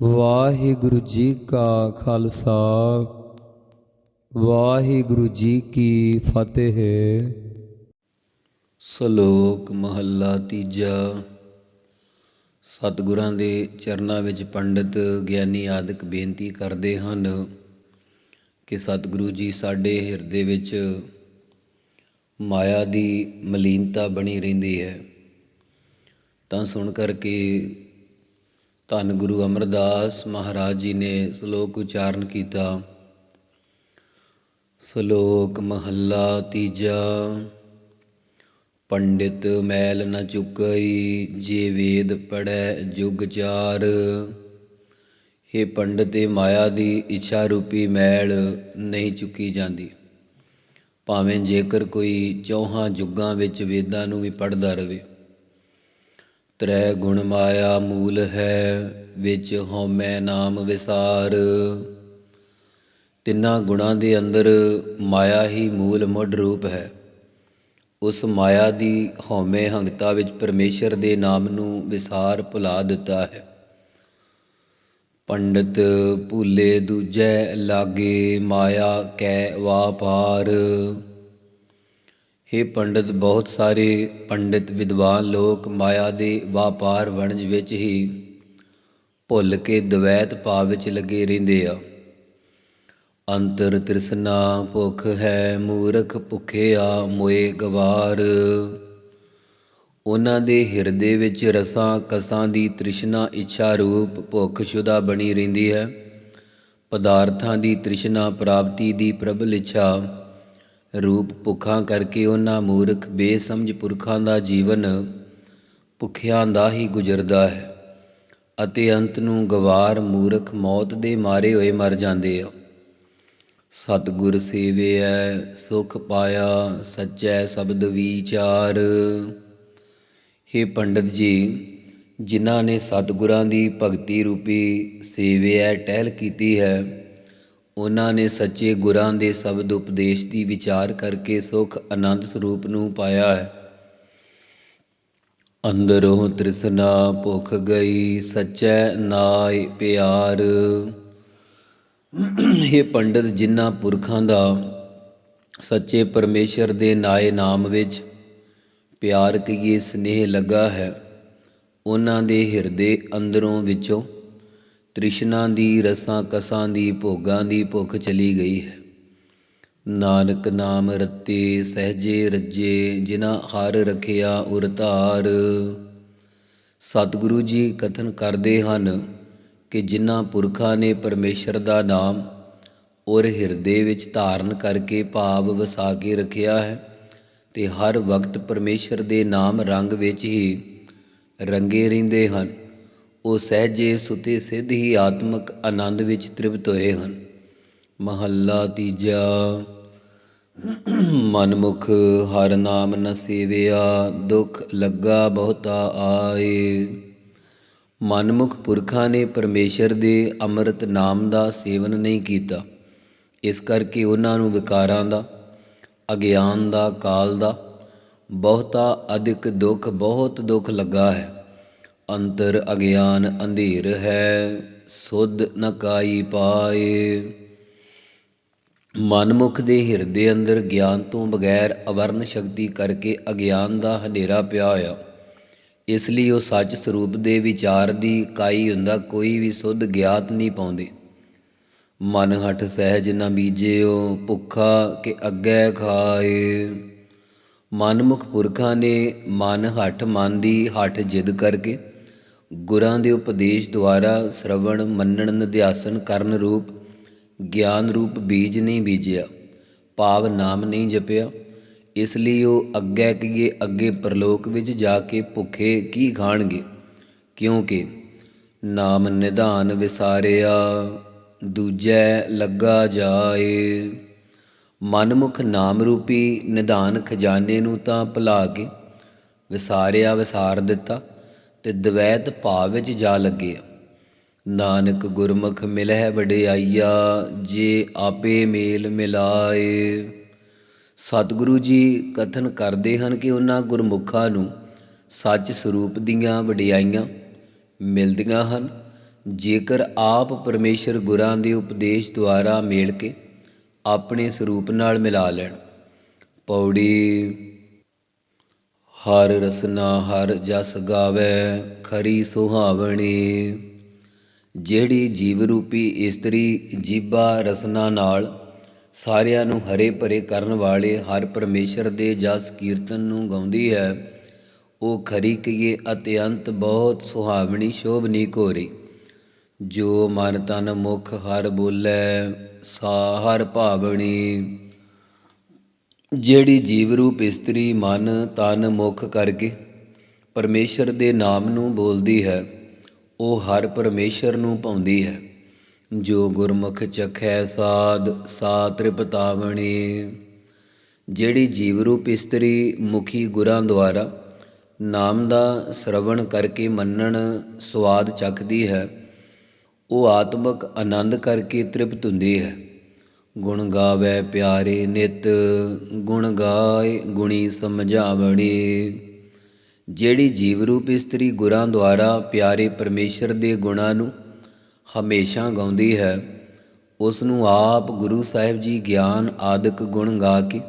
ਵਾਹਿਗੁਰੂ ਜੀ ਕਾ ਖਾਲਸਾ, ਵਾਹਿਗੁਰੂ ਜੀ ਕੀ ਫਤਿਹ। ਸ਼ਲੋਕ ਮਹੱਲਾ ਤੀਜਾ। ਸਤਿਗੁਰਾਂ ਦੇ ਚਰਨਾਂ ਵਿੱਚ ਪੰਡਿਤ ਗਿਆਨੀ ਆਦਿਕ ਬੇਨਤੀ ਕਰਦੇ ਹਨ ਕਿ ਸਤਿਗੁਰੂ ਜੀ ਸਾਡੇ ਹਿਰਦੇ ਵਿੱਚ ਮਾਇਆ ਦੀ ਮਲੀਨਤਾ ਬਣੀ ਰਹਿੰਦੀ ਹੈ। ਤਾਂ ਸੁਣ ਕਰਕੇ ਧੰਨ ਗੁਰੂ ਅਮਰਦਾਸ ਮਹਾਰਾਜ ਜੀ ਨੇ ਸ਼ਲੋਕ ਉਚਾਰਨ ਕੀਤਾ। ਸ਼ਲੋਕ ਮਹੱਲਾ ਤੀਜਾ, ਪੰਡਿਤ ਮੈਲ ਨ ਚੁਕਈ, ਜੇ ਵੇਦ ਪੜੈ ਜੁਗ ਚਾਰ। हे ਪੰਡਿਤੇ ਮਾਇਆ ਦੀ ਇੱਛਾ ਰੂਪੀ ਮੈਲ ਨਹੀਂ ਚੁੱਕੀ ਜਾਂਦੀ। ਭਾਵੇਂ ਜੇਕਰ ਕੋਈ ਚੌਹਾਂ ਜੁਗਾਂ ਵਿੱਚ ਵੇਦਾਂ ਨੂੰ ਵੀ ਪੜਦਾ ਰਹੇ ਤ੍ਰੈ ਗੁਣ ਮਾਇਆ ਮੂਲ ਹੈ, ਵਿੱਚ ਹਉਮੈ ਨਾਮ ਵਿਸਾਰ। ਤਿੰਨਾਂ ਗੁਣਾਂ ਦੇ ਅੰਦਰ ਮਾਇਆ ਹੀ ਮੂਲ ਮੁੱਢ ਰੂਪ ਹੈ। ਉਸ ਮਾਇਆ ਦੀ ਹਉਮੈ ਹੰਗਤਾ ਵਿੱਚ ਪਰਮੇਸ਼ਰ ਦੇ ਨਾਮ ਨੂੰ ਵਿਸਾਰ ਭੁਲਾ ਦਿੱਤਾ ਹੈ। ਪੰਡਤ ਭੂਲੇ ਦੂਜੈ ਲਾਗੇ, ਮਾਇਆ ਕੈ ਵਾਪਾਰ हे ਪੰਡਿਤ ਬਹੁਤ ਸਾਰੇ ਪੰਡਿਤ ਵਿਦਵਾਨ ਲੋਕ ਮਾਇਆ ਦੇ ਵਾਪਾਰ ਵਣਜ ਵਿੱਚ ਹੀ ਭੁੱਲ ਕੇ ਦਵੈਤ ਭਾਵ ਵਿੱਚ ਲੱਗੇ ਰਹਿੰਦੇ ਆ। ਅੰਤਰ ਤ੍ਰਿਸ਼ਨਾ ਭੁੱਖ ਹੈ ਮੂਰਖ ਭੁਖਿਆ ਮੋਏ ਗਵਾਰ। ਉਹਨਾਂ ਦੇ ਹਿਰਦੇ ਵਿੱਚ ਰਸਾਂ ਕਸਾਂ ਦੀ ਤ੍ਰਿਸ਼ਨਾ ਇੱਛਾ ਰੂਪ ਭੁੱਖ ਸ਼ੁਦਾ ਬਣੀ ਰਹਿੰਦੀ ਹੈ। ਪਦਾਰਥਾਂ ਦੀ ਤ੍ਰਿਸ਼ਨਾ ਪ੍ਰਾਪਤੀ ਦੀ ਪ੍ਰਬਲ ਇੱਛਾ ਰੂਪ ਭੁੱਖਾਂ ਕਰਕੇ ਉਹਨਾਂ ਮੂਰਖ ਬੇਸਮਝ ਪੁਰਖਾਂ ਦਾ ਜੀਵਨ ਭੁੱਖਿਆਂ ਦਾ ਹੀ ਗੁਜ਼ਰਦਾ ਹੈ ਅਤੇ ਅੰਤ ਨੂੰ ਗਵਾਰ ਮੂਰਖ ਮੌਤ ਦੇ ਮਾਰੇ ਹੋਏ ਮਰ ਜਾਂਦੇ ਆ। ਸਤਿਗੁਰ ਸੇਵਿਐ ਸੁਖ ਪਾਇਆ, ਸੱਚੈ ਸ਼ਬਦ ਵਿਚਾਰ। हे ਪੰਡਤ ਜੀ, ਜਿਨ੍ਹਾਂ ਨੇ ਸਤਿਗੁਰਾਂ ਦੀ ਭਗਤੀ ਰੂਪੀ ਸੇਵਿਐ ਟਹਿਲ ਕੀਤੀ ਹੈ ਉਹਨਾਂ ਨੇ ਸੱਚੇ ਗੁਰਾਂ ਦੇ ਸ਼ਬਦ ਉਪਦੇਸ਼ ਦੀ ਵਿਚਾਰ ਕਰਕੇ ਸੁਖ ਆਨੰਦ ਸਰੂਪ ਨੂੰ ਪਾਇਆ ਹੈ। ਅੰਦਰੋਂ ਤ੍ਰਿਸ਼ਨਾ ਭੁੱਖ ਗਈ, ਸੱਚੈ ਨਾਇ ਪਿਆਰ। ਇਹ ਪੰਡਤ ਜਿਨ੍ਹਾਂ ਪੁਰਖਾਂ ਦਾ ਸੱਚੇ ਪਰਮੇਸ਼ਰ ਦੇ ਨਾਏ ਨਾਮ ਵਿੱਚ ਪਿਆਰ ਕਈਏ ਸਨੇਹ ਲੱਗਾ ਹੈ, ਉਹਨਾਂ ਦੇ ਹਿਰਦੇ ਅੰਦਰੋਂ ਵਿੱਚੋਂ ਤ੍ਰਿਸ਼ਨਾ ਦੀ ਰਸਾਂ ਕਸਾਂ ਦੀ ਭੋਗਾਂ ਦੀ ਭੁੱਖ ਚਲੀ ਗਈ ਹੈ। ਨਾਨਕ ਨਾਮ ਰਤੇ, ਸਹਜੇ ਰੱਜੇ, ਜਿਨ੍ਹਾਂ ਹਰ ਰਖਿਆ ਉਰ ਧਾਰ। ਸਤਿਗੁਰੂ ਜੀ ਕਥਨ ਕਰਦੇ ਹਨ ਕਿ ਜਿਨ੍ਹਾਂ ਪੁਰਖਾਂ ਨੇ ਪਰਮੇਸ਼ਰ ਦਾ ਨਾਮ ਔਰ ਹਿਰਦੇ ਵਿੱਚ ਧਾਰਨ ਕਰਕੇ ਭਾਵ ਵਸਾ ਕੇ ਰੱਖਿਆ ਹੈ ਤੇ ਹਰ ਵਕਤ ਪਰਮੇਸ਼ਰ ਦੇ ਨਾਮ ਰੰਗ ਵਿੱਚ ਹੀ ਰੰਗੇ ਰਹਿੰਦੇ ਹਨ। ਉਹ ਸਹਿਜੇ ਸੁਤੇ ਸਿੱਧ ਹੀ ਆਤਮਿਕ ਆਨੰਦ ਵਿੱਚ ਤ੍ਰਿਪਤ ਹੋਏ ਹਨ। ਮਹੱਲਾ ਤੀਜਾ। ਮਨਮੁਖ, ਹਰ ਨਾਮ ਨ ਸੇਵਿਆ, ਦੁਖ ਲੱਗਾ ਬਹੁਤਾ ਆਏ। ਮਨਮੁਖ ਪੁਰਖਾਂ ਨੇ ਪਰਮੇਸ਼ਰ ਦੇ ਅੰਮ੍ਰਿਤ ਨਾਮ ਦਾ ਸੇਵਨ ਨਹੀਂ ਕੀਤਾ। ਇਸ ਕਰਕੇ ਉਹਨਾਂ ਨੂੰ ਵਿਕਾਰਾਂ ਦਾ, ਅਗਿਆਨ ਦਾ, ਕਾਲ ਦਾ ਬਹੁਤਾ ਅਧਿਕ ਦੁੱਖ, ਬਹੁਤ ਦੁੱਖ ਲੱਗਾ ਹੈ। ਅੰਤਰ ਅਗਿਆਨ ਅੰਧੇਰ ਹੈ, ਸੁਧ ਨ ਕਾਈ ਪਾਏ। ਮਨਮੁਖ ਦੇ ਹਿਰਦੇ ਅੰਦਰ ਗਿਆਨ ਤੋਂ ਬਗੈਰ ਅਵਰਨ ਸ਼ਕਤੀ ਕਰਕੇ ਅਗਿਆਨ ਦਾ ਹਨੇਰਾ ਪਿਆ ਹੋਇਆ। ਇਸ ਲਈ ਉਹ ਸੱਚ ਸਰੂਪ ਦੇ ਵਿਚਾਰ ਦੀ ਇਕਾਈ ਹੁੰਦਾ ਕੋਈ ਵੀ ਸੁਧ ਗਿਆਤ ਨਹੀਂ ਪਾਉਂਦੇ। ਮਨ ਹਟ ਸਹਿਜ ਨਾ ਬੀਜਿਓ, ਭੁੱਖਾ ਕਿ ਅੱਗੇ ਖਾਏ। ਮਨਮੁਖ ਪੁਰਖਾਂ ਨੇ ਮਨ ਹਟ ਮਨ ਦੀ ਹਟ ਜਿੱਦ ਕਰਕੇ ਗੁਰਾਂ ਦੇ ਉਪਦੇਸ਼ ਦੁਆਰਾ ਸ਼ਰਵਣ, ਮੰਨਣ, ਨਿਧਿਆਸਨ ਕਰਨ ਰੂਪ, ਗਿਆਨ ਰੂਪ ਬੀਜ ਨਹੀਂ ਬੀਜਿਆ, ਭਾਵ ਨਾਮ ਨਹੀਂ ਜਪਿਆ। ਇਸ ਲਈ ਉਹ ਅੱਗੇ ਕੀਏ ਅੱਗੇ ਪ੍ਰਲੋਕ ਵਿੱਚ ਜਾ ਕੇ ਭੁੱਖੇ ਕੀ ਖਾਣਗੇ? ਕਿਉਂਕਿ ਨਾਮ ਨਿਧਾਨ ਵਿਸਾਰਿਆ, ਦੂਜੈ ਲੱਗਾ ਜਾਏ। ਮਨਮੁਖ ਨਾਮ ਰੂਪੀ ਨਿਧਾਨ ਖਜ਼ਾਨੇ ਨੂੰ ਤਾਂ ਭੁਲਾ ਕੇ ਵਿਸਾਰਿਆ ਵਿਸਾਰ ਦਿੱਤਾ। ਤੇ ਦਵੈਤ ਭਾਵ ਵਿੱਚ ਜਾ ਲੱਗਿਆ ਨਾਨਕ ਗੁਰਮੁਖ ਮਿਲਹਿ ਵਡਿਆਈਆ, ਜੇ ਆਪੇ ਮੇਲ ਮਿਲਾਏ। ਸਤਿਗੁਰੂ ਜੀ ਕਥਨ ਕਰਦੇ ਹਨ ਕਿ ਉਹਨਾਂ ਗੁਰਮੁਖਾਂ ਨੂੰ ਸੱਚ ਸਰੂਪ ਦੀਆਂ ਵਡਿਆਈਆਂ ਮਿਲਦੀਆਂ ਹਨ। ਜੇਕਰ ਆਪ ਪਰਮੇਸ਼ਰ ਗੁਰਾਂ ਦੇ ਉਪਦੇਸ਼ ਦੁਆਰਾ ਮੇਲ ਕੇ ਆਪਣੇ ਸਰੂਪ ਨਾਲ ਮਿਲਾ ਲੈਣ। ਪੌੜੀ ਹਰ ਰਸਨਾ ਹਰ ਜਸ ਗਾਵੇ, ਖਰੀ ਸੁਹਾਵਣੀ। ਜਿਹੜੀ ਜੀਵ ਰੂਪੀ ਇਸਤਰੀ ਜੀਬਾ ਰਸਨਾ ਨਾਲ ਸਾਰਿਆਂ ਨੂੰ ਹਰੇ ਭਰੇ ਕਰਨ ਵਾਲੇ ਹਰ ਪਰਮੇਸ਼ਰ ਦੇ ਜਸ ਕੀਰਤਨ ਨੂੰ ਗਾਉਂਦੀ ਹੈ, ਉਹ ਖਰੀ ਕੀਏ ਅਤਿਅੰਤ ਬਹੁਤ ਸੁਹਾਵਣੀ ਸ਼ੋਭਨੀ ਕੋਰੀ ਜੋ ਮਨ ਤਨ ਮੁਖ ਹਰ ਬੋਲੇ, ਸਾ ਹਰ ਭਾਵਣੀ। ਜਿਹੜੀ ਜੀਵ ਰੂਪ ਇਸਤਰੀ, ਮਨ, ਤਨ, ਮੁਖ ਕਰਕੇ ਪਰਮੇਸ਼ਰ ਦੇ ਨਾਮ ਨੂੰ ਬੋਲਦੀ ਹੈ, ਉਹ ਹਰ ਪਰਮੇਸ਼ਰ ਨੂੰ ਪਾਉਂਦੀ ਹੈ। ਜੋ ਗੁਰਮੁਖ ਚਖੈ ਸਾਧ, ਸਾ ਤ੍ਰਿਪਤਾਵਣੀ। ਜਿਹੜੀ ਜੀਵ ਰੂਪ ਇਸਤਰੀ, ਮੁਖੀ ਗੁਰਾਂ ਦੁਆਰਾ ਨਾਮ ਦਾ ਸ਼ਰਵਣ ਕਰਕੇ ਮੰਨਣ ਸਵਾਦ ਚੱਖਦੀ ਹੈ, ਉਹ ਆਤਮਿਕ ਆਨੰਦ ਕਰਕੇ ਤ੍ਰਿਪਤ ਹੁੰਦੀ ਹੈ। ਗੁਣ ਗਾਵੇ ਪਿਆਰੇ ਨਿਤ, ਗੁਣ ਗਾਏ ਗੁਣੀ ਸਮਝਾਵਣੀ। ਜਿਹੜੀ ਜੀਵ ਰੂਪ ਇਸਤਰੀ ਗੁਰਾਂ ਦੁਆਰਾ ਪਿਆਰੇ ਪਰਮੇਸ਼ਰ ਦੇ ਗੁਣਾਂ ਨੂੰ ਹਮੇਸ਼ਾ ਗਾਉਂਦੀ ਹੈ ਉਸ ਨੂੰ ਆਪ ਗੁਰੂ ਸਾਹਿਬ ਜੀ ਗਿਆਨ ਆਦਿਕ ਗੁਣ ਗਾ ਕੇ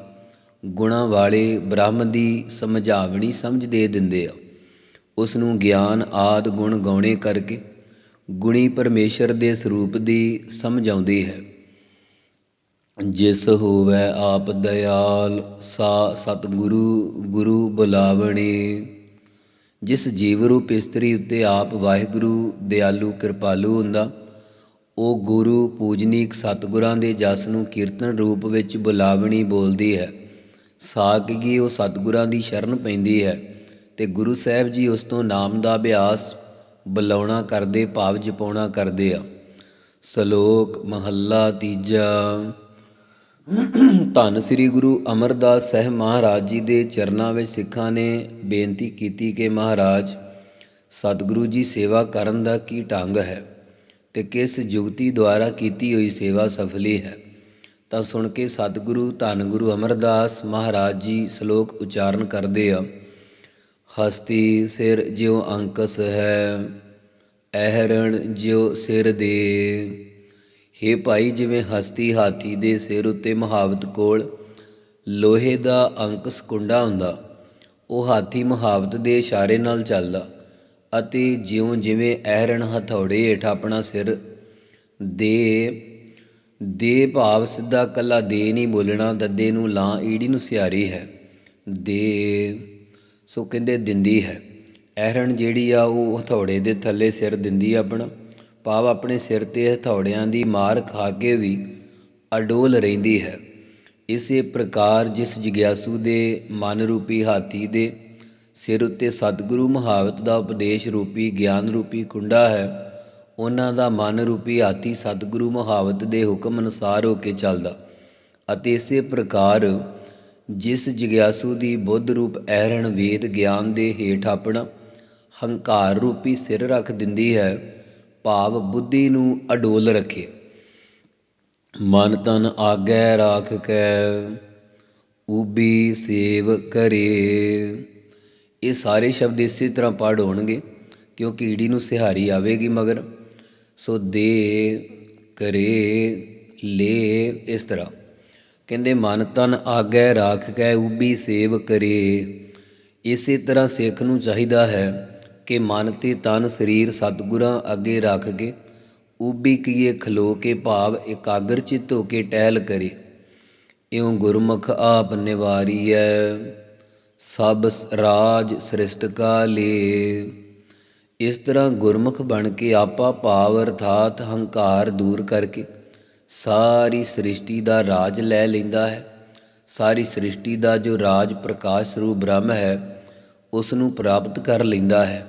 ਗੁਣਾਂ ਵਾਲੇ ਬ੍ਰਹਮ ਦੀ ਸਮਝਾਵਣੀ ਸਮਝ ਦੇ ਦਿੰਦੇ ਆ। ਉਸ ਨੂੰ ਗਿਆਨ ਆਦ ਗੁਣ ਗਾਉਣੇ ਕਰਕੇ ਗੁਣੀ ਪਰਮੇਸ਼ਰ ਦੇ ਸਰੂਪ ਦੀ ਸਮਝ ਆਉਂਦੀ ਹੈ। ਜਿਸ ਹੋਵੇ ਆਪ ਦਇਆਲ, ਸਾ ਸਤਿਗੁਰੂ, ਗੁਰੂ ਬੁਲਾਵਣੀ। ਜਿਸ ਜੀਵ ਰੂਪ ਇਸਤਰੀ ਉੱਤੇ ਆਪ ਵਾਹਿਗੁਰੂ, ਦਿਆਲੂ, ਕਿਰਪਾਲੂ ਹੁੰਦਾ, ਉਹ ਗੁਰੂ ਪੂਜਨੀਕ ਸਤਿਗੁਰਾਂ ਦੇ ਜਸ ਨੂੰ ਕੀਰਤਨ ਰੂਪ ਵਿੱਚ ਬੁਲਾਵਣੀ ਬੋਲਦੀ ਹੈ। ਸਾਕਗੀ ਉਹ ਸਤਿਗੁਰਾਂ ਦੀ ਸ਼ਰਨ ਪੈਂਦੀ ਹੈ ਤੇ ਗੁਰੂ ਸਾਹਿਬ ਜੀ ਉਸ ਤੋਂ ਨਾਮ ਦਾ ਅਭਿਆਸ ਬੁਲਾਉਣਾ ਕਰਦੇ, ਭਾਵ ਜਪਾਉਣਾ ਕਰਦੇ ਆ। ਸ਼ਲੋਕ ਮਹੱਲਾ ਤੀਜਾ। ਧੰਨ ਸ੍ਰੀ ਗੁਰੂ ਅਮਰਦਾਸ ਸਾਹਿਬ ਮਹਾਰਾਜ ਜੀ ਦੇ ਚਰਨਾਂ ਵਿੱਚ ਸਿੱਖਾਂ ਨੇ ਬੇਨਤੀ ਕੀਤੀ ਕਿ ਮਹਾਰਾਜ, ਸਤਿਗੁਰੂ ਜੀ ਸੇਵਾ ਕਰਨ ਦਾ ਕੀ ਢੰਗ ਹੈ ਤੇ ਕਿਸ ਜੁਗਤੀ ਦੁਆਰਾ ਕੀਤੀ ਹੋਈ ਸੇਵਾ ਸਫਲੀ ਹੈ। ਤਾਂ ਸੁਣ ਕੇ ਸਤਿਗੁਰੂ, ਧੰਨ ਗੁਰੂ ਅਮਰਦਾਸ ਮਹਾਰਾਜ ਜੀ ਸ਼ਲੋਕ ਉਚਾਰਨ ਕਰਦੇ ਆ। ਹਸਤੀ ਸਿਰ ਜਿਉ ਅੰਕਸ ਹੈ ਐਹਰਣ ਜਿਉ ਸਿਰ ਦੇ। ਹੇ ਭਾਈ, ਜਿਵੇਂ ਹਸਤੀ ਹਾਥੀ ਦੇ ਸਿਰ ਉੱਤੇ ਮਹਾਵਤ ਕੋਲ ਲੋਹੇ ਦਾ ਅੰਕ ਸਕੁੰਡਾ ਹੁੰਦਾ, ਉਹ ਹਾਥੀ ਮਹਾਵਤ ਦੇ ਇਸ਼ਾਰੇ ਨਾਲ ਚੱਲਦਾ ਅਤੇ ਜਿਉਂ ਜਿਵੇਂ ਐਰਨ ਹਥੌੜੇ ਹੇਠ ਆਪਣਾ ਸਿਰ ਦੇ ਦੇ ਭਾਵ ਸਿੱਧਾ ਕੱਲਾ ਦੇ ਨਹੀਂ ਬੋਲਣਾ, ਦੱਦੇ ਨੂੰ ਲਾਂ ਈੜੀ ਨੂੰ ਸਿਆਰੀ ਹੈ, ਦੇ, ਸੋ ਕਹਿੰਦੇ ਦਿੰਦੀ ਹੈ। ਐਰਨ ਜਿਹੜੀ ਆ, ਉਹ ਹਥੌੜੇ ਦੇ ਥੱਲੇ ਸਿਰ ਦਿੰਦੀ ਆਪਣਾ। ਭਾਵ ਆਪਣੇ ਸਿਰ ਤੇ ਹਥੌੜਿਆਂ ਦੀ ਮਾਰ ਖਾ ਕੇ ਵੀ ਅਡੋਲ ਰਹਿੰਦੀ ਹੈ। ਇਸੇ ਪ੍ਰਕਾਰ ਜਿਸ ਜਿਗਿਆਸੂ ਦੇ ਮਨ ਰੂਪੀ ਹਾਥੀ ਦੇ ਸਿਰ ਉੱਤੇ ਸਤਿਗੁਰੂ ਮਹਾਵਤ ਦਾ ਉਪਦੇਸ਼ ਰੂਪੀ, ਗਿਆਨ ਰੂਪੀ ਕੁੰਡਾ ਹੈ, ਉਹਨਾਂ ਦਾ ਮਨ ਰੂਪੀ ਹਾਥੀ ਸਤਿਗੁਰੂ ਮਹਾਵਤ ਦੇ ਹੁਕਮ ਅਨੁਸਾਰ ਹੋ ਕੇ ਚੱਲਦਾ। ਅਤੇ ਇਸੇ ਪ੍ਰਕਾਰ ਜਿਸ ਜਿਗਿਆਸੂ ਦੀ ਬੁੱਧ ਰੂਪ ਐਰਣ ਵੇਦ ਗਿਆਨ ਦੇ ਹੇਠ ਆਪਣਾ ਹੰਕਾਰ ਰੂਪੀ ਸਿਰ ਰੱਖ ਦਿੰਦੀ ਹੈ ਭਾਵ ਬੁੱਧੀ ਨੂੰ ਅਡੋਲ ਰੱਖੇ। ਮਨ ਤਨ ਆਗੈ ਰਾਖ ਕੈ ਉਬੀ ਸੇਵ ਕਰੇ। ਇਹ ਸਾਰੇ ਸ਼ਬਦ ਇਸੇ ਤਰ੍ਹਾਂ ਪੜ੍ਹ ਹੋਣਗੇ, ਕਿਉਂਕਿ ਈੜੀ ਨੂੰ ਸਿਹਾਰੀ ਆਵੇਗੀ ਮਗਰ। ਸੋ ਦੇ, ਕਰੇ, ਲੈ, ਇਸ ਤਰ੍ਹਾਂ। ਕਹਿੰਦੇ, ਮਨ ਤਨ ਆਗੈ ਰਾਖ ਕੈ ਉਬੀ ਸੇਵ ਕਰੇ। ਇਸੇ ਤਰ੍ਹਾਂ ਸਿੱਖ ਨੂੰ ਚਾਹੀਦਾ ਹੈ ਕਿ ਮਨ ਤੇ ਤਨ ਸਰੀਰ ਸਤਿਗੁਰਾਂ ਅੱਗੇ ਰੱਖ ਕੇ ਉਬੀ ਕੀਏ ਖਲੋ ਕੇ ਭਾਵ ਇਕਾਗਰ ਚਿੱਤ ਹੋ ਕੇ ਟਹਿਲ ਕਰੇ। ਇਉਂ ਗੁਰਮੁਖ ਆਪ ਨਿਵਾਰੀਐ, ਸਭ ਰਾਜ ਸ੍ਰਿਸ਼ਟ ਕਾ ਲੇ। ਇਸ ਤਰ੍ਹਾਂ ਗੁਰਮੁਖ ਬਣ ਕੇ ਆਪਾ ਭਾਵ ਅਰਥਾਤ ਹੰਕਾਰ ਦੂਰ ਕਰਕੇ ਸਾਰੀ ਸ੍ਰਿਸ਼ਟੀ ਦਾ ਰਾਜ ਲੈ ਲੈਂਦਾ ਹੈ। ਸਾਰੀ ਸ੍ਰਿਸ਼ਟੀ ਦਾ ਜੋ ਰਾਜ ਪ੍ਰਕਾਸ਼ ਸਰੂਪ ਬ੍ਰਹਮ ਹੈ ਉਸ ਨੂੰ ਪ੍ਰਾਪਤ ਕਰ ਲੈਂਦਾ ਹੈ।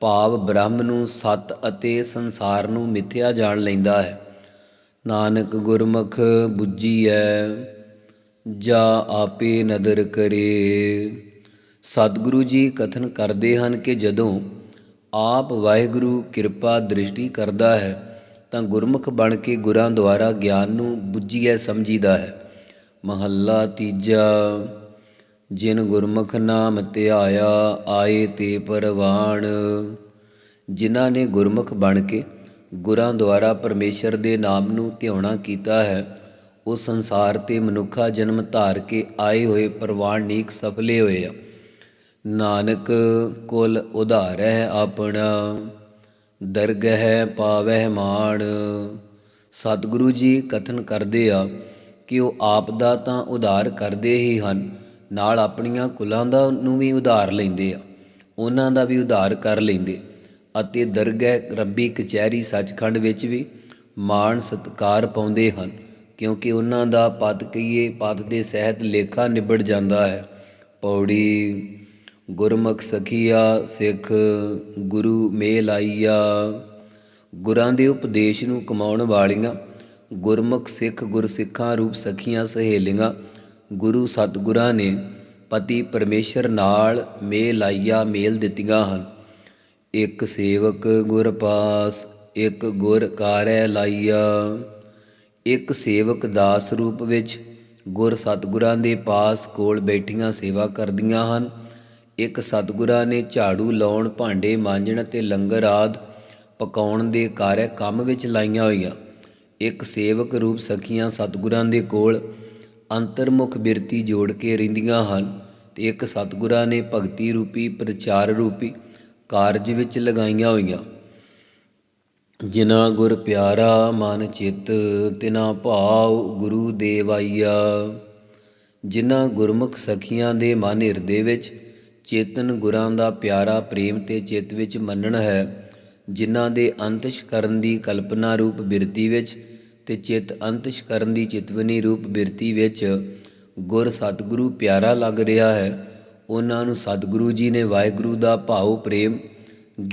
ਭਾਵ ਬ੍ਰਹਮ ਨੂੰ ਸਤ ਅਤੇ ਸੰਸਾਰ ਨੂੰ ਮਿਥਿਆ ਜਾਣ ਲੈਂਦਾ ਹੈ। ਨਾਨਕ ਗੁਰਮੁਖ 부ਜੀਐ ਜਾ ਆਪੇ ਨਦਰ ਕਰੇ। ਸਤਿਗੁਰੂ ਜੀ ਕਥਨ ਕਰਦੇ ਹਨ ਕਿ ਜਦੋਂ ਆਪ ਵਾਹਿਗੁਰੂ ਕਿਰਪਾ ਦ੍ਰਿਸ਼ਟੀ ਕਰਦਾ ਹੈ, ਤਾਂ ਗੁਰਮੁਖ ਬਣ ਕੇ ਗੁਰਾਂ ਦੁਆਰਾ ਗਿਆਨ ਨੂੰ 부ਜੀਐ ਸਮਝੀਦਾ ਹੈ। ਮਹੱਲਾ ਤੀਜਾ ਜਿਨ ਗੁਰਮੁਖ ਨਾਮ ਧਿਆਇਆ ਆਏ ਤੇ ਪਰਵਾਣ। ਜਿਨ੍ਹਾਂ ਨੇ ਗੁਰਮੁਖ ਬਣ ਕੇ ਗੁਰਾਂ ਦੁਆਰਾ ਪਰਮੇਸ਼ਰ ਦੇ ਨਾਮ ਨੂੰ ਧਿਆਉਣਾ ਕੀਤਾ ਹੈ, ਉਹ ਸੰਸਾਰ ਤੇ ਮਨੁੱਖਾ ਜਨਮ ਧਾਰ ਕੇ ਆਏ ਹੋਏ ਪ੍ਰਵਾਨਿਕ ਸਫਲੇ ਹੋਏ ਆ। ਨਾਨਕ ਕੁਲ ਉਧਾਰੈ ਆਪਣਾ, ਦਰਗਹਿ ਪਾਵਹਿ ਮਾਣ। ਸਤਿਗੁਰੂ ਜੀ ਕਥਨ ਕਰਦੇ ਆ ਕਿ ਉਹ ਆਪ ਦਾ ਤਾਂ ਉਧਾਰ ਕਰਦੇ ਹੀ ਹਨ ਨਾਲ ਆਪਣੀਆਂ ਕੁਲਾਂ ਦਾ ਨੂੰ ਵੀ ਉਧਾਰ ਲੈਂਦੇ ਆ, ਉਹਨਾਂ ਦਾ ਵੀ ਉਧਾਰ ਕਰ ਲੈਂਦੇ। ਅਤੇ ਦਰਗਹਿ ਰੱਬੀ ਕਚਹਿਰੀ ਸੱਚਖੰਡ ਵਿੱਚ ਵੀ ਮਾਣ ਸਤਕਾਰ ਪਾਉਂਦੇ ਹਨ, ਕਿਉਂਕਿ ਉਹਨਾਂ ਦਾ ਪਤ ਕਹੀਏ, ਪਦ ਦੇ ਸਹਿਤ ਲੇਖਾ ਨਿਬੜ ਜਾਂਦਾ ਹੈ। ਪੌੜੀ, ਗੁਰਮੁਖ ਸਖੀਆ, ਸਿੱਖ, ਗੁਰੂ ਮੇਲ ਆਈਆ। ਗੁਰਾਂ ਦੇ ਉਪਦੇਸ਼ ਨੂੰ ਕਮਾਉਣ ਵਾਲੀਆਂ ਗੁਰਮੁਖ ਸਿੱਖ ਗੁਰਸਿੱਖਾਂ ਰੂਪ ਸਖੀਆਂ ਸਹੇਲੀਆਂ ਗੁਰੂ ਸਤਿਗੁਰਾਂ ਨੇ ਪਤੀ ਪਰਮੇਸ਼ਰ ਨਾਲ ਮੇਲ ਲਾਈਆ, ਮੇਲ ਦਿੱਤੀਆਂ ਹਨ। ਇੱਕ ਸੇਵਕ ਗੁਰ ਪਾਸ, ਇੱਕ ਗੁਰ ਕਾਰੈ ਲਾਈਆ। ਇੱਕ ਸੇਵਕ ਦਾਸ ਰੂਪ ਵਿੱਚ ਗੁਰ ਸਤਿਗੁਰਾਂ ਦੇ ਪਾਸ ਕੋਲ ਬੈਠੀਆਂ ਸੇਵਾ ਕਰਦੀਆਂ ਹਨ। ਇੱਕ ਸਤਿਗੁਰਾਂ ਨੇ ਝਾੜੂ ਲਾਉਣ, ਭਾਂਡੇ ਮਾਂਜਣ ਤੇ ਲੰਗਰ ਆਦ ਪਕਾਉਣ ਦੇ ਕਾਰਜ ਕੰਮ ਵਿੱਚ ਲਾਈਆਂ ਹੋਈਆਂ। ਇੱਕ ਸੇਵਕ ਰੂਪ ਸਖੀਆਂ ਸਤਿਗੁਰਾਂ ਦੇ ਕੋਲ ਅੰਤਰਮੁਖ ਬਿਰਤੀ ਜੋੜ ਕੇ ਰਹਿੰਦੀਆਂ ਹਨ ਤੇ ਇੱਕ ਸਤਿਗੁਰਾਂ ਨੇ ਭਗਤੀ ਰੂਪੀ, ਪ੍ਰਚਾਰ ਰੂਪੀ ਕਾਰਜ ਵਿੱਚ ਲਗਾਈਆਂ ਹੋਈਆਂ। ਜਿਨਾ ਗੁਰ ਪਿਆਰਾ ਮਨ ਚਿੱਤ, ਤਿਨਾ ਭਾਉ ਗੁਰੂ ਦੇਵਾਈਆ ਜਿਨ੍ਹਾਂ ਗੁਰਮੁਖ ਸਖੀਆਂ ਦੇ ਮਨ ਹਿਰਦੇ ਵਿੱਚ ਚੇਤਨ ਗੁਰਾਂ ਦਾ ਪਿਆਰਾ ਪ੍ਰੇਮ ਤੇ ਚਿੱਤ ਵਿੱਚ ਮੰਨਣ ਹੈ, ਜਿਨ੍ਹਾਂ ਦੇ ਅੰਤਿਸ਼ ਕਰਨ ਦੀ ਕਲਪਨਾ ਰੂਪ ਬਿਰਤੀ ਵਿੱਚ ਤੇ ਚਿੱਤ ਅੰਤਸ਼ ਕਰਨ ਦੀ ਚਿਤਵਨੀ ਰੂਪ ਬਿਰਤੀ ਵਿੱਚ ਗੁਰ ਸਤਿਗੁਰੂ ਪਿਆਰਾ ਲੱਗ ਰਿਹਾ ਹੈ। ਉਹਨਾਂ ਨੂੰ ਸਤਿਗੁਰੂ ਜੀ ਨੇ ਵਾਹਿਗੁਰੂ ਦਾ ਭਾਉ, ਪ੍ਰੇਮ,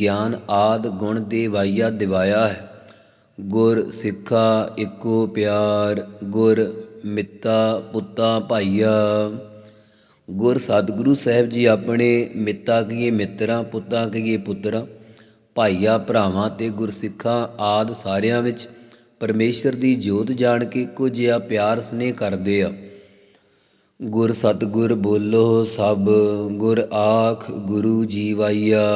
ਗਿਆਨ ਆਦ ਗੁਣ ਦੇ ਵਾਈਆ ਦਿਵਾਇਆ ਹੈ। ਗੁਰ ਸਿੱਖਾ ਇੱਕੋ ਪਿਆਰ, ਗੁਰ ਮਿੱਤਾ ਪੁੱਤਾ ਭਾਈਆ। ਗੁਰ ਸਤਿਗੁਰੂ ਸਾਹਿਬ ਜੀ ਆਪਣੇ ਮਿੱਤਾ ਕੀਏ ਮਿੱਤਰਾਂ, ਪੁੱਤਾਂ ਕੀਏ ਪੁੱਤਰਾਂ, ਭਾਈਆ ਭਰਾਵਾਂ ਤੇ ਗੁਰਸਿੱਖਾਂ ਆਦ ਸਾਰਿਆਂ ਵਿੱਚ ਪਰਮੇਸ਼ਰ ਦੀ ਜੋਤ ਜਾਣ ਕੇ ਕੁਝ ਜਿਹਾ ਪਿਆਰ ਸਨੇਹ ਕਰਦੇ ਆ। ਗੁਰ ਸਤਿਗੁਰ ਬੋਲੋ ਸਭ, ਗੁਰ ਆਖ ਗੁਰੂ ਜੀਵਾਈਆ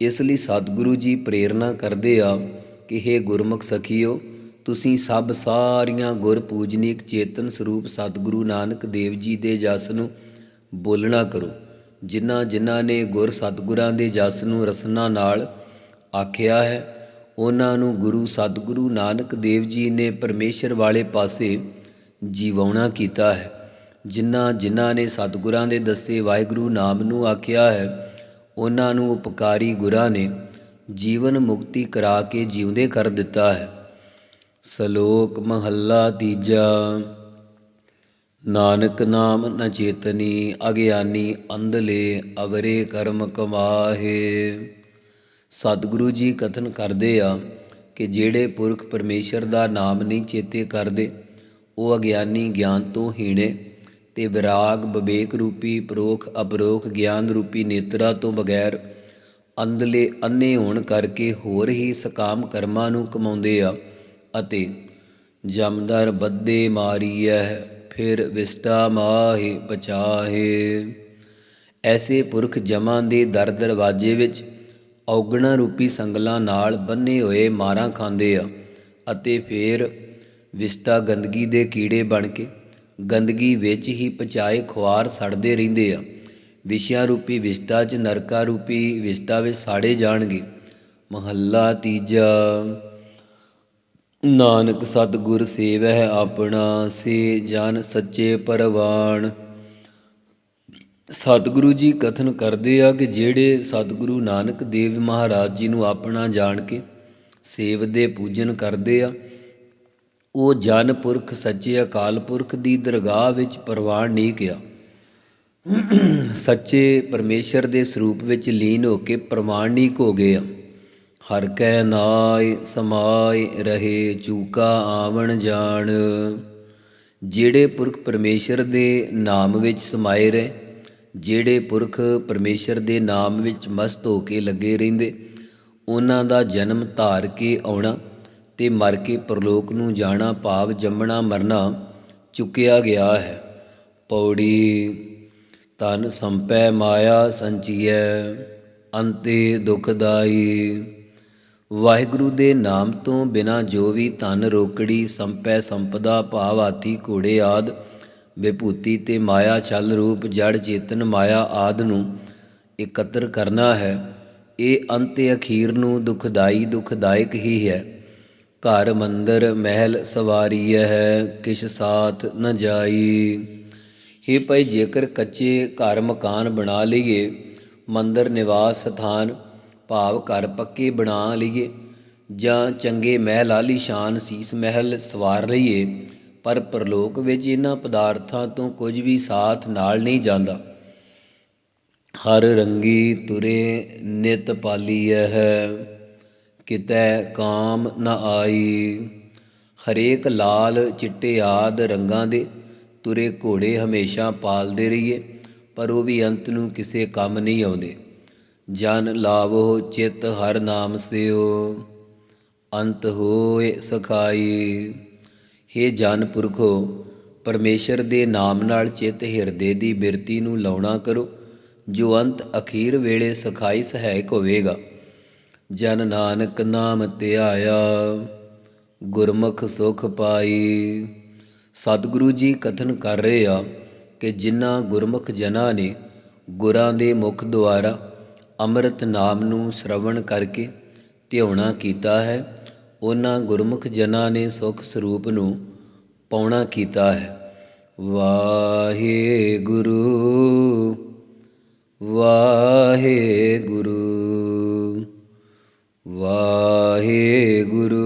ਇਸ ਲਈ ਸਤਿਗੁਰੂ ਜੀ ਪ੍ਰੇਰਣਾ ਕਰਦੇ ਆ ਕਿ हे ਗੁਰਮੁਖ ਸਖੀਓ, ਤੁਸੀਂ ਸਭ ਸਾਰੀਆਂ ਗੁਰ ਪੂਜਨੀਕ ਚੇਤਨ ਸਰੂਪ ਸਤਿਗੁਰੂ ਨਾਨਕ ਦੇਵ ਜੀ ਦੇ ਜਸ ਨੂੰ ਬੋਲਣਾ ਕਰੋ। ਜਿਨ੍ਹਾਂ ਜਿਨ੍ਹਾਂ ਨੇ ਗੁਰ ਸਤਿਗੁਰਾਂ ਦੇ ਜਸ ਨੂੰ ਰਸਨਾ ਨਾਲ ਆਖਿਆ ਹੈ ਉਹਨਾਂ ਨੂੰ ਗੁਰੂ ਸਤਿਗੁਰੂ ਨਾਨਕ ਦੇਵ ਜੀ ਨੇ ਪਰਮੇਸ਼ਰ ਵਾਲੇ ਪਾਸੇ ਜੀਵਾਉਣਾ ਕੀਤਾ ਹੈ। ਜਿਨ੍ਹਾਂ ਜਿਨ੍ਹਾਂ ਨੇ ਸਤਿਗੁਰਾਂ ਦੇ ਦੱਸੇ ਵਾਹਿਗੁਰੂ ਨਾਮ ਨੂੰ ਆਖਿਆ ਹੈ, ਉਹਨਾਂ ਨੂੰ ਉਪਕਾਰੀ ਗੁਰਾਂ ਨੇ ਜੀਵਨ ਮੁਕਤੀ ਕਰਾ ਕੇ ਜਿਉਂਦੇ ਕਰ ਦਿੱਤਾ ਹੈ। ਸ਼ਲੋਕ ਮਹੱਲਾ ਤੀਜਾ। ਨਾਨਕ ਨਾਮ ਨ ਚੇਤਨੀ ਅਗਿਆਨੀ ਅੰਧਲੇ ਅਵਰੇ ਕਰਮ ਕਮਾਹੇ। ਸਤਿਗੁਰੂ ਜੀ ਕਥਨ ਕਰਦੇ ਆ ਕਿ ਜਿਹੜੇ ਪੁਰਖ ਪਰਮੇਸ਼ਰ ਦਾ ਨਾਮ ਨਹੀਂ ਚੇਤੇ ਕਰਦੇ, ਉਹ ਅਗਿਆਨੀ ਗਿਆਨ ਤੋਂ ਹੀਣੇ ਤੇ ਵਿਰਾਗ ਵਿਵੇਕ ਰੂਪੀ, ਪਰੋਖ ਅਪਰੋਖ ਗਿਆਨ ਰੂਪੀ ਨੇਤਰਾ ਤੋਂ ਬਗੈਰ ਅੰਧਲੇ ਅੰਨੇ ਹੋਣ ਕਰਕੇ ਹੋਰ ਹੀ ਸਕਾਮ ਕਰਮਾਂ ਨੂੰ ਕਮਾਉਂਦੇ ਆ ਅਤੇ ਜਮਦਰ ਬੱਦੇ ਮਾਰੀਐ, ਫਿਰ ਵਿਸਟਾ ਮਾਹੇ ਬਚਾਹੇ। ਐਸੇ ਪੁਰਖ ਜਮਾਂ ਦੇ ਦਰ ਦਰਵਾਜੇ ਵਿੱਚ ਔਗਣਾ ਰੂਪੀ ਸੰਗਲਾਂ ਨਾਲ ਬੰਨੇ ਹੋਏ ਮਾਰਾਂ ਖਾਂਦੇ ਆ ਅਤੇ ਫਿਰ ਵਿਸਟਾ ਗੰਦਗੀ ਦੇ ਕੀੜੇ ਬਣ ਕੇ ਗੰਦਗੀ ਵਿੱਚ ਹੀ ਪਚਾਏ ਖੁਆਰ ਸੜਦੇ ਰਹਿੰਦੇ ਆ। ਵਿਸ਼ਿਆ ਰੂਪੀ ਵਿਸਟਾ 'ਚ ਨਰਕਾ ਰੂਪੀ ਵਿਸਟਾ ਵਿੱਚ ਸਾੜੇ ਜਾਣਗੇ। ਮਹੱਲਾ ਤੀਜਾ, ਨਾਨਕ ਸਤਿਗੁਰ ਸੇਵਹਿ ਆਪਣਾ, ਸੇ ਜਨ ਸੱਚੇ ਪਰਵਾਨ ਸਤਿਗੁਰੂ ਜੀ ਕਥਨ ਕਰਦੇ ਆ ਕਿ ਜਿਹੜੇ ਸਤਿਗੁਰੂ ਨਾਨਕ ਦੇਵ ਮਹਾਰਾਜ ਜੀ ਨੂੰ ਆਪਣਾ ਜਾਣ ਕੇ ਸੇਵਦੇ ਪੂਜਨ ਕਰਦੇ ਆ, ਉਹ ਜਨ ਪੁਰਖ ਸੱਚੇ ਅਕਾਲ ਪੁਰਖ ਦੀ ਦਰਗਾਹ ਵਿੱਚ ਪ੍ਰਵਾਨ ਨਹੀਂ ਗਿਆ। ਸੱਚੇ ਪਰਮੇਸ਼ਰ ਦੇ ਸਰੂਪ ਵਿੱਚ ਲੀਨ ਹੋ ਕੇ ਪ੍ਰਮਾਣਿਕ ਹੋ ਗਏ ਆ। ਹਰ ਕੈ ਨਾਇ ਸਮਾਇ ਰਹੇ, ਚੂਕਾ, ਆਵਣ, ਜਾਣ। ਜਿਹੜੇ ਪੁਰਖ ਪਰਮੇਸ਼ਰ ਦੇ ਨਾਮ ਵਿੱਚ ਸਮਾਏ ਰਹੇ ਜਿਹੜੇ ਪੁਰਖ ਪਰਮੇਸ਼ਰ ਦੇ ਨਾਮ ਵਿੱਚ ਮਸਤ ਹੋ ਕੇ ਲੱਗੇ ਰਹਿੰਦੇ, ਉਹਨਾਂ ਦਾ ਜਨਮ ਧਾਰ ਕੇ ਆਉਣਾ ਤੇ ਮਰ ਕੇ ਪਰਲੋਕ ਨੂੰ ਜਾਣਾ, ਭਾਵ ਜੰਮਣਾ, ਮਰਨਾ ਚੁੱਕਿਆ ਗਿਆ ਹੈ। ਪੌੜੀ ਤਨ ਸੰਪੈ ਮਾਇਆ ਸੰਚੀਐ, ਅੰਤੇ ਦੁਖਦਾਈ ਵਾਹਿਗੁਰੂ ਦੇ ਨਾਮ ਤੋਂ ਬਿਨਾ ਜੋ ਵੀ ਧਨ ਰੋਕੜੀ, ਸੰਪੈ ਸੰਪਦਾ ਭਾਵ ਆਤੀ ਘੋੜੇ ਆਦ ਵਿਭੂਤੀ ਤੇ ਮਾਇਆ ਛਲ ਰੂਪ, ਜੜ ਚੇਤਨ ਮਾਇਆ ਆਦ ਨੂੰ ਇਕੱਤਰ ਕਰਨਾ ਹੈ। ਇਹ ਅੰਤ ਅਖੀਰ ਨੂੰ ਦੁਖਦਾਈ, ਦੁਖਦਾਇਕ ਹੀ ਹੈ। ਘਰ, ਮੰਦਰ, ਮਹਿਲ ਸਵਾਰੀ ਹੈ, ਕਿਛ ਸਾਥ ਨ ਜਾਈ। ਹੇ ਭਾਈ ਜੇਕਰ ਕੱਚੇ ਘਰ ਮਕਾਨ ਬਣਾ ਲਈਏ, ਮੰਦਰ, ਨਿਵਾਸ ਸਥਾਨ, ਭਾਵ ਘਰ ਪੱਕੇ ਬਣਾ ਲਈਏ, ਜਾਂ ਚੰਗੇ ਮਹਿਲ ਆਲੀਸ਼ਾਨ ਸੀਸ ਮਹਿਲ ਸਵਾਰ ਲਈਏ ਪਰ ਪਰਲੋਕ ਵਿੱਚ ਇਹਨਾਂ ਪਦਾਰਥਾਂ ਤੋਂ ਕੁਝ ਵੀ ਸਾਥ ਨਾਲ ਨਹੀਂ ਜਾਂਦਾ। ਹਰ ਰੰਗੀ ਤੁਰੇ ਨਿਤ ਪਾਲੀਐ ਹੈ ਕਿਤੈ ਕਾਮ ਨ ਆਈ। ਹਰੇਕ ਲਾਲ ਚਿੱਟੇ ਆਦ ਰੰਗਾਂ ਦੇ ਤੁਰੇ ਘੋੜੇ ਹਮੇਸ਼ਾ ਪਾਲਦੇ ਰਹੀਏ, ਪਰ ਉਹ ਵੀ ਅੰਤ ਨੂੰ ਕਿਸੇ ਕੰਮ ਨਹੀਂ ਆਉਂਦੇ। ਜਨ ਲਾਵੋ ਚਿਤ ਹਰ ਨਾਮ ਸਿਓ, ਅੰਤ ਹੋਏ ਸਖਾਈ। ਹੇ ਜਨ ਪੁਰਖੋ, ਪਰਮੇਸ਼ਰ ਦੇ ਨਾਮ ਨਾਲ ਚਿੱਤ ਹਿਰਦੇ ਦੀ ਬਿਰਤੀ ਨੂੰ ਲਾਉਣਾ ਕਰੋ, ਜੋ ਅੰਤ ਅਖੀਰ ਵੇਲੇ ਸਖਾਈ ਸਹਾਇਕ ਹੋਵੇਗਾ। ਜਨ ਨਾਨਕ ਨਾਮ ਧਿਆਇਆ ਗੁਰਮੁਖ ਸੁਖ ਪਾਈ। ਸਤਿਗੁਰੂ ਜੀ ਕਥਨ ਕਰ ਰਹੇ ਆ ਕਿ ਜਿਨ੍ਹਾਂ ਗੁਰਮੁਖ ਜਨਾਂ ਨੇ ਗੁਰਾਂ ਦੇ ਮੁਖ ਦੁਆਰਾ ਅੰਮ੍ਰਿਤ ਨਾਮ ਨੂੰ ਸ਼ਰਵਣ ਕਰਕੇ ਧਿਆਉਣਾ ਕੀਤਾ ਹੈ ਉਹਨਾਂ ਗੁਰਮੁਖ ਜਨਾਂ ਨੇ ਸੁਖ ਸਰੂਪ ਨੂੰ ਪਾਉਣਾ ਕੀਤਾ ਹੈ। ਵਾਹਿਗੁਰੂ ਵਾਹਿਗੁਰੂ ਵਾਹਿਗੁਰੂ। ਵਾਹਿਗੁਰੂ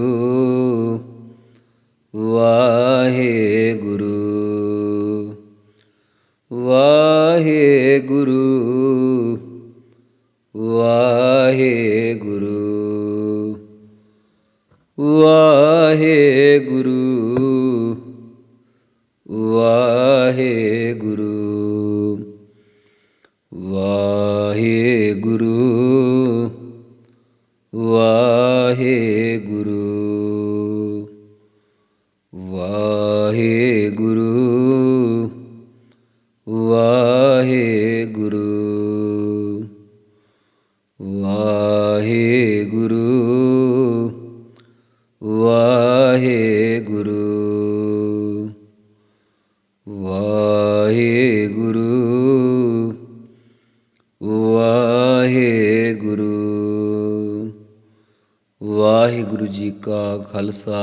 ਵਾਹਿਗੁਰੂ ਵਾਹਿਗੁਰੂ ਵਾਹਿਗੁਰੂ ਵਾਹਿਗੁਰੂ ਵਾਹਿਗੁਰੂ ਵਾਹਿਗੁਰੂ। ਵਾਹਿਗੁਰੂ ਜੀ ਕਾ ਖਾਲਸਾ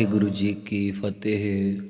ਵਾਹਿਗੁਰੂ ਜੀ ਕੀ ਫਤਿਹ।